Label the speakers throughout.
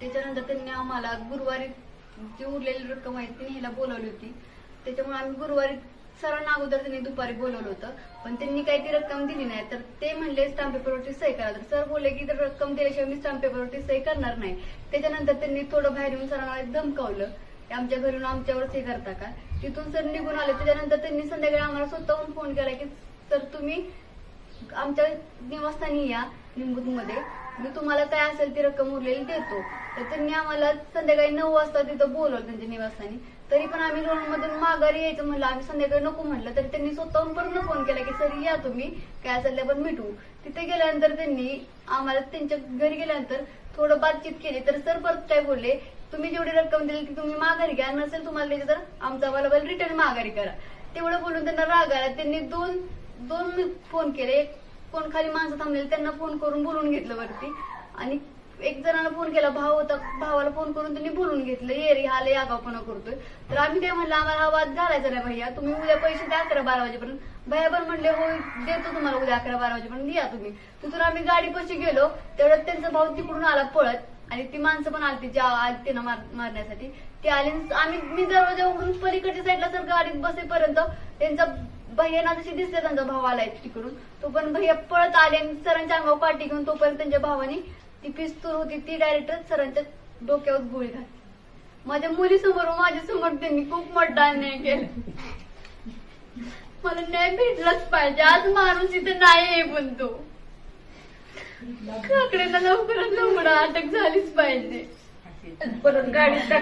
Speaker 1: त्याच्यानंतर त्यांनी आम्हाला गुरुवारी जी उरलेली रक्कम आहे ती ह्याला बोलावली होती. त्याच्यामुळे आम्ही गुरुवारी सरांना अगोदर त्यांनी दुपारी बोलवलं होतं. पण त्यांनी काही ती रक्कम दिली नाही. तर ते म्हणले स्टॅम्प पेपरवरती सही करा. तर सर बोलले की तर रक्कम दिल्याशिवाय मी स्टॅम्प पेपरवरती सही करणार नाही. त्याच्यानंतर त्यांनी थोडं बाहेर येऊन सरांना धमकावलं आमच्या घरून आमच्यावर सही करता का? तिथून सर निघून आले. त्याच्यानंतर त्यांनी संध्याकाळी आम्हाला स्वतःहून फोन केला की सर तुम्ही आमच्या निवासस्थानी या मध्ये मी तुम्हाला काय असेल ती रक्कम उरलेली देतो. तर त्यांनी आम्हाला संध्याकाळी नऊ वाजता तिथं बोलवलं त्यांच्या निवासस्थानी. तरी पण आम्ही लोन मधून माघारी यायचं म्हणलं. आम्ही संध्याकाळी नको म्हटलं तरी त्यांनी स्वतःहून पण फोन केला की सर या तुम्ही. काय असेल ते आपण मिटवू. तिथे गेल्यानंतर त्यांनी आम्हाला त्यांच्या घरी गेल्यानंतर थोडं बातचीत केली. तर सर परत काय बोलले? तुम्ही जेवढी रक्कम दिली ती तुम्ही माघारी घ्या. नसेल तुम्हाला त्याची तर आमचा अवेलेबल रिटर्न माघारी करा. तेवढं बोलून त्यांना राग आला. त्यांनी दोन दोन फोन केले. कोण खाली माणसं थांबलेले त्यांना फोन करून बोलून घेतलं वरती. आणि एक जणांना फोन केला भाव होता भावाला फोन करून त्यांनी बोलून घेतलं ये रे हा लय आगावपणा करतोय. तर आम्ही काय म्हणलं आम्हाला हा वाद घालायचा नाही भैया तुम्ही उद्या पैसे द्या अकरा बारा वाजेपर्यंत. भैया पण म्हणले हो देतो तुम्हाला उद्या अकरा बारा वाजेपर्यंत या तुम्ही. तिथून आम्ही गाडी पशी गेलो तेवढ्यात त्यांचा भाऊ तिकडून आला पळत आणि ती माणसं पण आली ज्या आली त्यांना मार- मारण्यासाठी. ती आली आम्ही मी दरवाजा उघडून पलीकडच्या साईडला सर गाडीत बसेपर्यंत त्यांचा भैयाना जशी दिसते त्यांचा भाव आलाय तिकडून. तो पण भैया पळत आले आणि सरांच्या अंगावर काठी घेऊन तोपर्यंत त्यांच्या भावाने ती पिस्तूल होती ती डायरेक्ट सरांच्या डोक्यावर गोळी घातली. माझ्या मुलीसमोर माझ्यासमोर त्यांनी खूप मोठा अन्याय केला. मला न्याय भेटलाच पाहिजे. आज माणूस इथे नाही आहे पण तो काकड्यांना लवकरात लवकर अटक झालीच पाहिजे.
Speaker 2: परत गाडीत.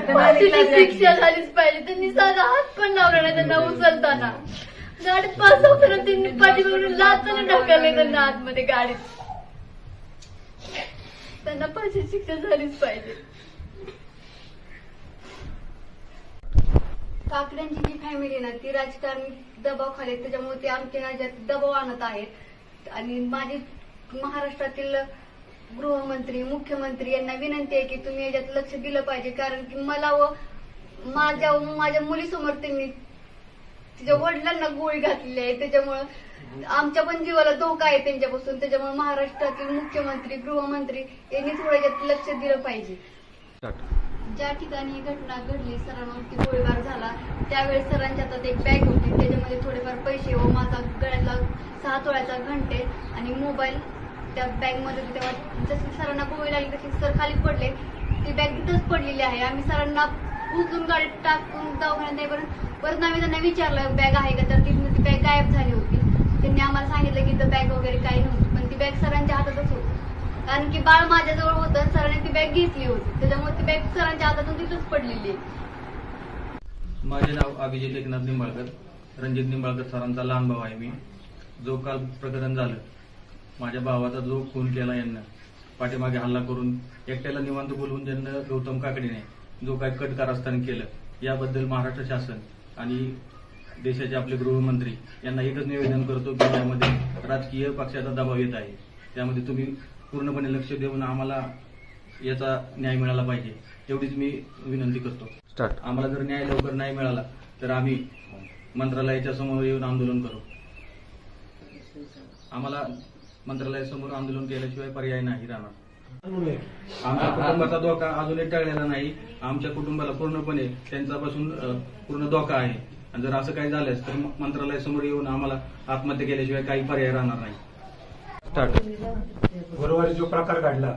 Speaker 1: शिक्षा झालीच पाहिजे. त्यांनी साधा हात पण लावला नाही त्यांना उचलताना. गाडीत पाच करत त्यांनी पाठीवरून लाचाने ढकलले त्यांना आतमध्ये गाडीत. त्यांना पाचशे शिक्षा झालीच पाहिजे. काकड्यांची जी फॅमिली ना ती राजकारणी दबाव खाली त्याच्यामुळे ते आमच्या राज्यात दबाव आणत आहेत. आणि माझी महाराष्ट्रातील गृहमंत्री मुख्यमंत्री यांना विनंती आहे की तुम्ही याच्यात लक्ष दिलं पाहिजे. कारण की मला व माझ्या माझ्या मुलीसमोर त्यांनी तिच्या वडिलांना गोळी घातलेली आहे. त्याच्यामुळं आमच्या पण जीवाला धोका आहे त्यांच्यापासून. त्याच्यामुळे महाराष्ट्रातील मुख्यमंत्री गृहमंत्री यांनी थोडं याच्यात लक्ष दिलं पाहिजे. ज्या ठिकाणी ही घटना घडली सरांवरती गोळीबार झाला. त्यावेळेस सरांच्या हातात एक बॅग होती. त्याच्यामध्ये थोडेफार पैसे व माझा गळ्यातला सहा तोळ्याचा घंटे आणि मोबाईल त्या बॅगमध्ये होते. तेव्हा जशी सरांना गोळी लागली तशी सर खाली पडले. ती बॅग तिथंच पडलेली आहे. आम्ही सरांना उचलून गाडी टाकून दवाखान्यात नेईपर्यंत परत आम्ही त्यांना विचारलं बॅग आहे का? तर ती ती बॅग गायब झाली होती. त्यांनी आम्हाला सांगितलं की इथं बॅग वगैरे काही नव्हती पण ती बॅग सरांच्या हातातच होती. कारण की बाळ माझ्याजवळ होतं सरांनी ती बॅग घेतली होती. त्याच्यामुळे ती बॅग सरांच्या हातातून तिथंच पडलेली आहे.
Speaker 3: माझे नाव अभिजित एकनाथ निंबाळकर रणजित निंबाळकर सरांचा लहान भाऊ आहे मी. जो काल प्रकरण झालं माझ्या भावाचा जो खून केला यांना पाठीमागे हल्ला करून एकट्याला निवांत बोलवून ज्यांना गौतम काकडीने जो काय कट कारस्थान केलं याबद्दल महाराष्ट्र शासन आणि देशाचे आपले गृहमंत्री यांना एकच निवेदन करतो की यामध्ये राजकीय पक्षाचा दबाव येत आहे. त्यामध्ये तुम्ही पूर्णपणे लक्ष देऊन आम्हाला याचा न्याय मिळाला पाहिजे एवढीच मी विनंती करतो.
Speaker 4: स्टार्ट
Speaker 3: आम्हाला जर न्याय लवकर नाही मिळाला तर आम्ही मंत्रालयाच्या समोर येऊन आंदोलन करू. आम्हाला मंत्रालयासमोर आंदोलन केल्याशिवाय पर्याय नाही राहणार. आमच्या कुटुंबाचा धोका अजूनही टळलेला नाही. आमच्या कुटुंबाला पूर्णपणे त्यांच्यापासून पूर्ण धोका आहे. आणि जर असं काही झालंच तर मंत्रालय मंत्रालयासमोर येऊन आम्हाला आत्महत्या केल्याशिवाय काही पर्याय राहणार नाही.
Speaker 5: गुरुवारी जो प्रकार घडला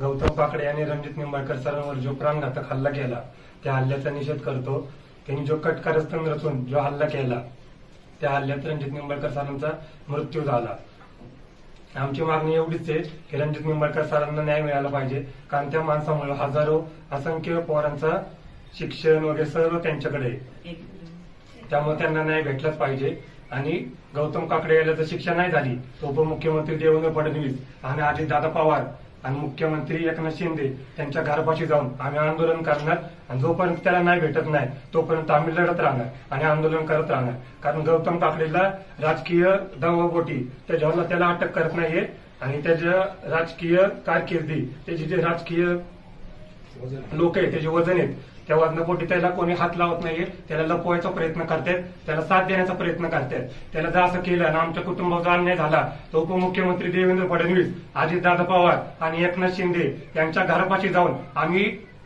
Speaker 5: गौतम पाकडे आणि रणजित निंबाळकर सरांवर जो प्राणघातक हल्ला केला त्या हल्ल्याचा निषेध करतो. त्यांनी जो कटकारस्थान रचून जो हल्ला केला त्या हल्ल्यात रणजित निंबाळकर सरांचा मृत्यू झाला. आमची मागणी एवढीच आहे की रणजित निंबाळकर सरांना न्याय मिळाला पाहिजे. कारण त्या माणसामुळे हजारो असंख्य पोरांचा शिक्षण वगैरे सर्व त्यांच्याकडे आहे. त्यामुळे त्यांना न्याय भेटलाच पाहिजे. आणि गौतम काकडे याला जर शिक्षा नाही झाली तर उपमुख्यमंत्री देवेंद्र फडणवीस आणि अजितदादा पवार आणि मुख्यमंत्री एकनाथ शिंदे त्यांच्या घरापाशी जाऊन आम्ही आंदोलन करणार. आणि जोपर्यंत त्याला नाही भेटत नाही तोपर्यंत आम्ही लढत राहणार आणि आंदोलन करत राहणार. कारण गौतम ठाकरेला राजकीय दवाबोटी त्याच्यावर त्याला अटक करत नाहीये. आणि त्याच्या राजकीय कारकिर्दी त्याची जे राजकीय लोक आहेत त्याचे वजन आहेत त्या वजनापोटी त्याला कोणी हात लावत नाहीये. त्याला लपवायचा प्रयत्न करतायत त्याला साथ देण्याचा प्रयत्न करतायत त्याला जर असं केलं आणि आमच्या कुटुंबाचा अन्याय झाला तर उपमुख्यमंत्री देवेंद्र फडणवीस अजितदादा पवार आणि एकनाथ शिंदे यांच्या घरापाशी जाऊन आम्ही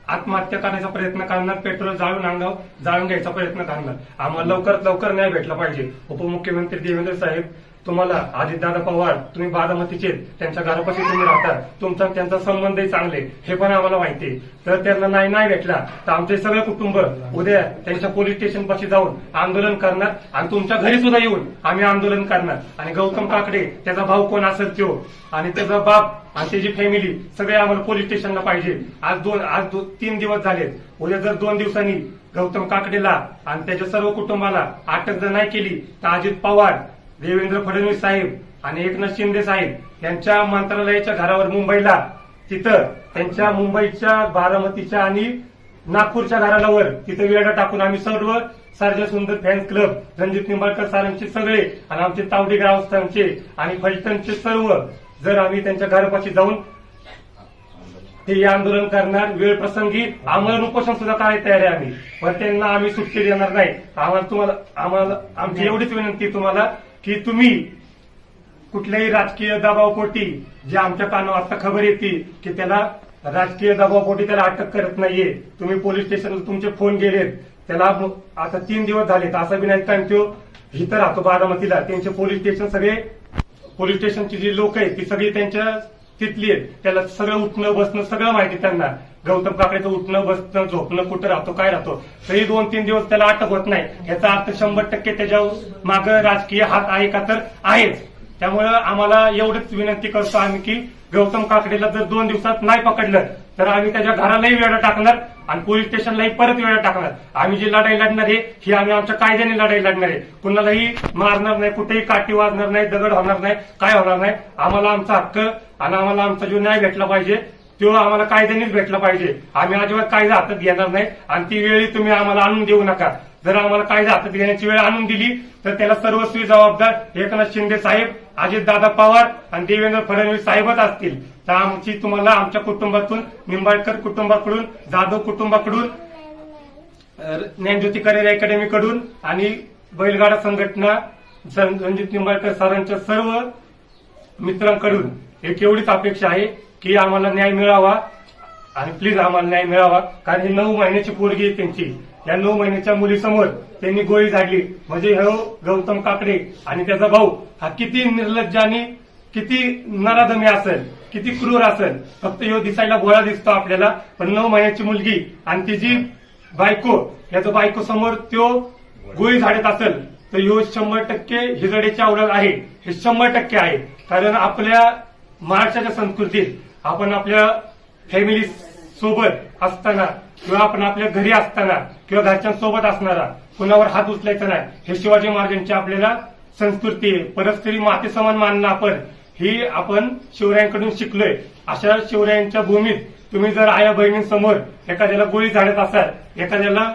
Speaker 5: आत्महत्या करण्याचा प्रयत्न करणार पेट्रोल जाळून अंगावर जाळून घ्यायचा प्रयत्न करणार. आम्हाला लवकरात लवकर न्याय भेटला पाहिजे. उपमुख्यमंत्री देवेंद्र साहेब तुम्हाला अजितदादा पवार तुम्ही बारामतीचे त्यांच्या घरापाशी तुम्ही राहता. तुमचा त्यांचा संबंधही चांगले. हे पण आम्हाला माहिती आहे. तर त्यांना नाही नाही भेटला तर आमचे सगळे कुटुंब उद्या त्यांच्या पोलीस स्टेशन पाशी जाऊन आंदोलन करणार आणि तुमच्या घरी सुद्धा येऊन आम्ही आंदोलन करणार. आणि गौतम काकडे त्याचा भाऊ कोण असेल तो आणि त्याचा बाप आणि त्याची फॅमिली सगळे आम्हाला पोलीस स्टेशनला पाहिजे. आज दोन आज दो, तीन दिवस झालेत. उद्या जर दोन दिवसांनी गौतम काकडेला आणि त्याच्या सर्व कुटुंबाला अटक जर नाही केली तर अजित पवार देवेंद्र फडणवीस साहेब आणि एकनाथ शिंदे साहेब यांच्या मंत्रालयाच्या घरावर मुंबईला. तिथं त्यांच्या मुंबईच्या बारामतीच्या आणि नागपूरच्या घरालावर तिथं वेळा टाकून आम्ही सर्व सारजा सुंदर फॅन्स क्लब रणजित निंबाळकर सरांचे सगळे आणि आमचे तावडी ग्रामस्थांचे आणि फलटणचे सर्व जर आम्ही त्यांच्या घरापाशी जाऊन ते आंदोलन करणार वेळ प्रसंगी आम्हाला उपोषण सुद्धा करायला तयार आहे आम्ही. पण त्यांना आम्ही सुट्टी देणार नाही. आम्हाला तुम्हाला आम्हाला आमची एवढीच विनंती तुम्हाला. की तुम्ही कुठल्याही राजकीय दबावपोटी जे आमच्या कानावर आता खबर येते की त्याला राजकीय दबावपोटी त्याला अटक करत नाहीये. तुम्ही पोलीस स्टेशनला तुमचे फोन गेलेत. त्याला आता तीन दिवस झालेत. असं बी नाही कारण तो इथं राहतो बारामतीला. त्यांचे पोलीस स्टेशन सगळे पोलीस स्टेशनची जी लोक आहेत ती सगळी त्यांच्या तिथली आहेत. त्याला सगळं उठणं बसणं सगळं माहिती त्यांना. गौतम काकडेचं उठणं बसणं झोपणं कुठं राहतो काय राहतो तरी दोन तीन दिवस त्याला अटक होत नाही. याचा अर्थ शंभर टक्के त्याच्या माग राजकीय हात आहे का तर आहेच. त्यामुळं आम्हाला एवढंच विनंती करतो आम्ही की गौतम काकडेला जर दोन दिवसात नाही पकडलं तर आम्ही त्याच्या घरालाही वेळा टाकणार आणि पोलीस स्टेशनलाही परत वेळा टाकणार. आम्ही जी लढाई लढणार आहे ही आम्ही आमच्या कायद्याने लढाई लढणार आहे. कुणालाही मारणार नाही कुठेही काठी वाजणार नाही दगड होणार नाही काय होणार नाही. आम्हाला आमचा हक्क आणि आम्हाला आमचा जो न्याय भेटला पाहिजे तो आम्हाला कायद्यानेच भेटला पाहिजे. आम्ही अजिबात कायदा हातात घेणार नाही. आणि ती वेळी तुम्ही आम्हाला आणून देऊ नका. जर आम्हाला कायदा हातात घेण्याची वेळ आणून दिली तर त्याला सर्वस्वी जबाबदार एकनाथ शिंदे साहेब अजितदादा पवार आणि देवेंद्र फडणवीस साहेबच असतील. तर आमची तुम्हाला आमच्या कुटुंबातून निंबाळकर कुटुंबाकडून जाधव कुटुंबाकडून ज्ञानज्योती करिअर अकॅडमीकडून आणि बैलगाडा संघटना रणजित निंबाळकर सरांच्या सर्व मित्रांकडून. एक एवढीच अपेक्षा आहे. की आम्हाला न्याय मिळावा आणि प्लीज आम्हाला न्याय मिळावा. कारण ही नऊ महिन्याची पोरगी आहे त्यांची. या नऊ महिन्याच्या मुलीसमोर त्यांनी गोळी झाडली. म्हणजे हे गौतम काकडे आणि त्याचा भाऊ हा किती निर्लज्जाने किती नराधमी असेल किती क्रूर असेल. फक्त यो दिसायला गोळा दिसतो आपल्याला. पण नऊ महिन्याची मुलगी आणि तिची बायको याचं बायको समोर तो गोळी झाडत असेल तर ह्यो शंभर टक्के हिजडेची आवडत आहे. हे शंभर टक्के आहे. कारण आपल्या महाराष्ट्राच्या संस्कृतीत आपण आपल्या फॅमिली सोबत असताना किंवा आपण आपल्या घरी असताना किंवा घरच्यांसोबत असणारा कुणावर हात उचलायचा नाही हे शिवाजी महाराजांची आपल्याला संस्कृती आहे माते समान मानणं आपण ही आपण शिवरायांकडून शिकलोय. अशा शिवरायांच्या भूमीत तुम्ही जर आया बहिणींसमोर एखाद्याला गोळी झाडत असाल एखाद्याला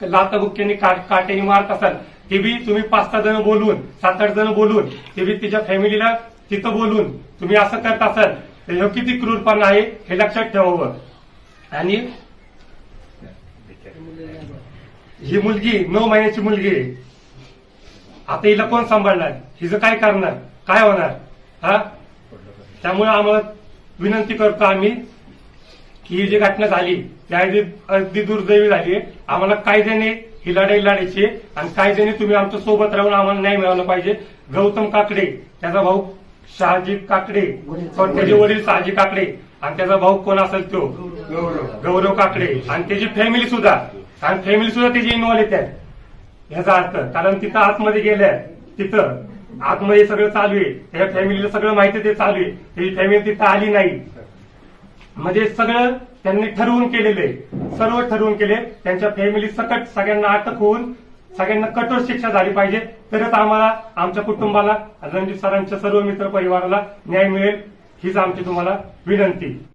Speaker 5: लाताबुक्क्यांनी काट काट्याने मारत असाल ते बी तुम्ही पाच सहा जण बोलून सात आठ जण बोलून ते बी तिच्या फॅमिलीला तिथं बोलून तुम्ही असं करत असाल तर हे किती क्रूरपणा आहे हे लक्षात ठेवावं आणि ही मुलगी नऊ महिन्याची मुलगी आहे. आता हिला कोण सांभाळणार? हिचं काय करणार? काय होणार? हा? त्यामुळे आम्हाला विनंती करतो आम्ही की ही जी घटना झाली त्या अगदी दुर्दैवी झाली आम्हाला कायद्याने ही लढाई लढायची आणि कायद्याने तुम्ही आमच्यासोबत राहून आम्हाला न्याय मिळवला पाहिजे. गौतम काकडे त्याचा भाऊ शहाजी काकडे. पण त्याचे वडील? शहाजी काकडे. आणि त्याचा भाऊ कोण असेल तो? गौरव. काकडे. आणि त्याची फॅमिली सुद्धा. आणि फॅमिली सुद्धा त्याची इन्व्हॉल्व येतात ह्याचा अर्थ कारण तिथं आतमध्ये गेल्या तिथं आतमध्ये सगळं चालू आहे. त्या फॅमिलीला सगळं माहिती ते चालू आहे. त्याची फॅमिली तिथं आली नाही. म्हणजे सगळं त्यांनी ठरवून केलेलं आहे. सर्व ठरवून केले. त्यांच्या फॅमिली सकट सगळ्यांना अटक होऊन सगळ्यांना कठोर शिक्षा झाली पाहिजे. तरच आम्हाला आमच्या कुटुंबाला रणजित सरांच्या सर्व मित्र परिवाराला न्याय मिळेल. हीच आमची तुम्हाला विनंती.